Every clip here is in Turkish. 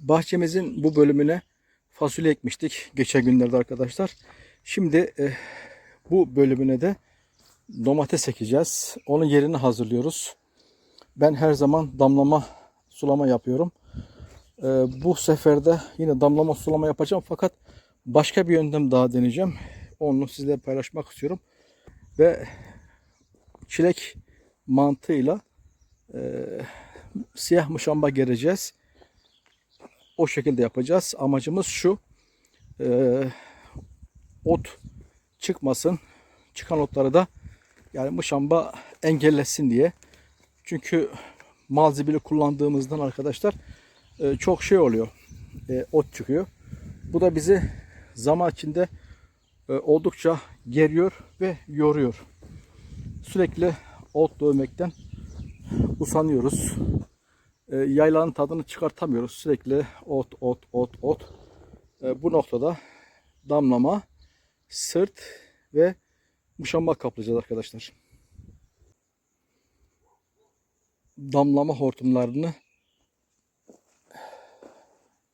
Bahçemizin bu bölümüne fasulye ekmiştik geçen günlerde arkadaşlar. Şimdi e, bu bölümüne de domates ekeceğiz. Onun yerini hazırlıyoruz. Ben her zaman damlama sulama yapıyorum. E, bu sefer de yine damlama sulama yapacağım fakat başka bir yöntem daha deneyeceğim. Onu sizle paylaşmak istiyorum. Ve çilek mantığıyla e, siyah muşamba gereceğiz. O şekilde yapacağız. Amacımız şu. e, ot çıkmasın. Çıkan otları da yani muşamba engellesin diye. Çünkü malzemeli kullandığımızdan arkadaşlar e, çok şey oluyor. E, ot çıkıyor. Bu da bizi zaman içinde e, oldukça geriyor ve yoruyor. Sürekli ot dövmekten usanıyoruz. E, yaylanın tadını çıkartamıyoruz. Sürekli ot, ot, ot, ot. E, bu noktada damlama, sırt ve muşamba kaplayacağız arkadaşlar. Damlama hortumlarını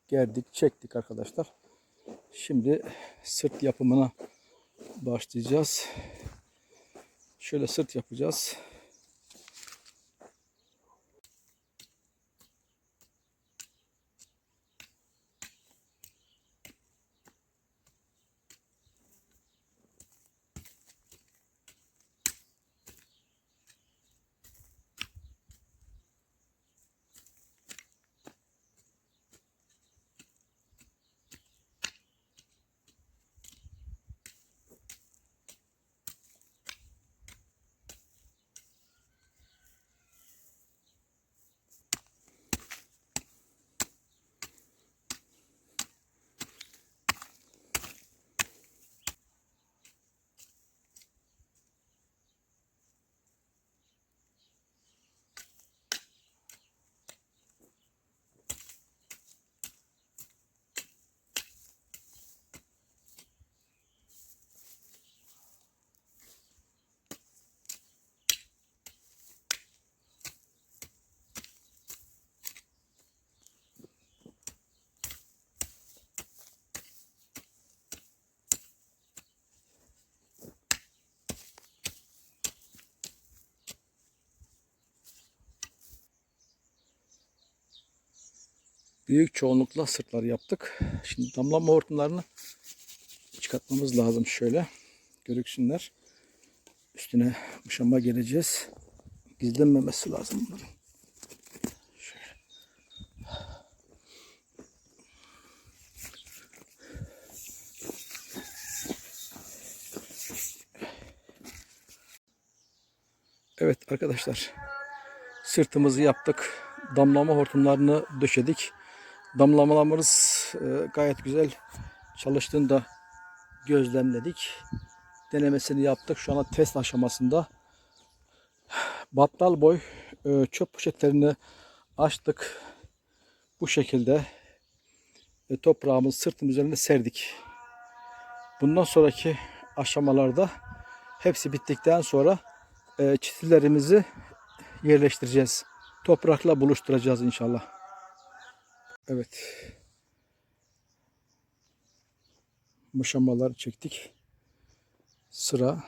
gerdik, çektik arkadaşlar. Şimdi sırt yapımına başlayacağız. Şöyle sırt yapacağız. Büyük çoğunlukla sırtları yaptık. Şimdi damlama hortumlarını çıkartmamız lazım şöyle. Görüksünler. Üstüne muşamba geleceğiz. Gizlenmemesi lazım bunların. Şöyle. Evet arkadaşlar. Sırtımızı yaptık. Damlama hortumlarını döşedik. Damlamalarımız e, gayet güzel çalıştığını da gözlemledik. Denemesini yaptık. Şu anda test aşamasında. Battal boy e, çöp poşetlerini açtık. Bu şekilde e, toprağımızı sırtın üzerine serdik. Bundan sonraki aşamalarda hepsi bittikten sonra e, çitillerimizi yerleştireceğiz. Toprakla buluşturacağız inşallah. Evet. Muşambaları çektik. Sıra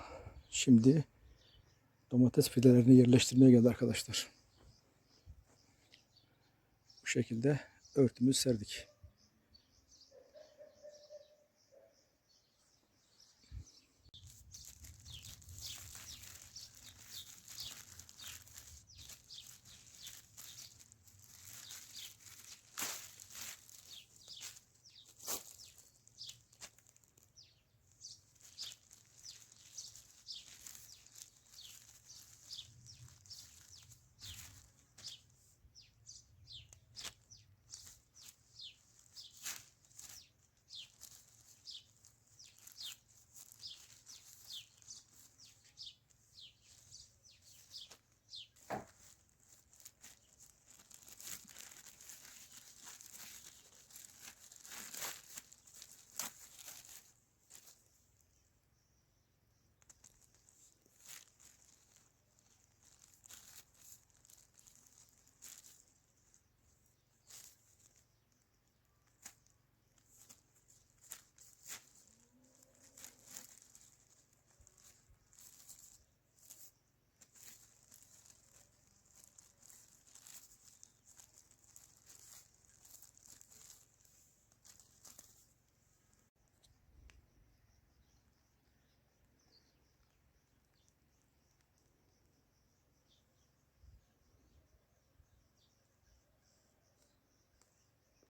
şimdi domates fidelerini yerleştirmeye geldi arkadaşlar. Bu şekilde örtümüzü serdik.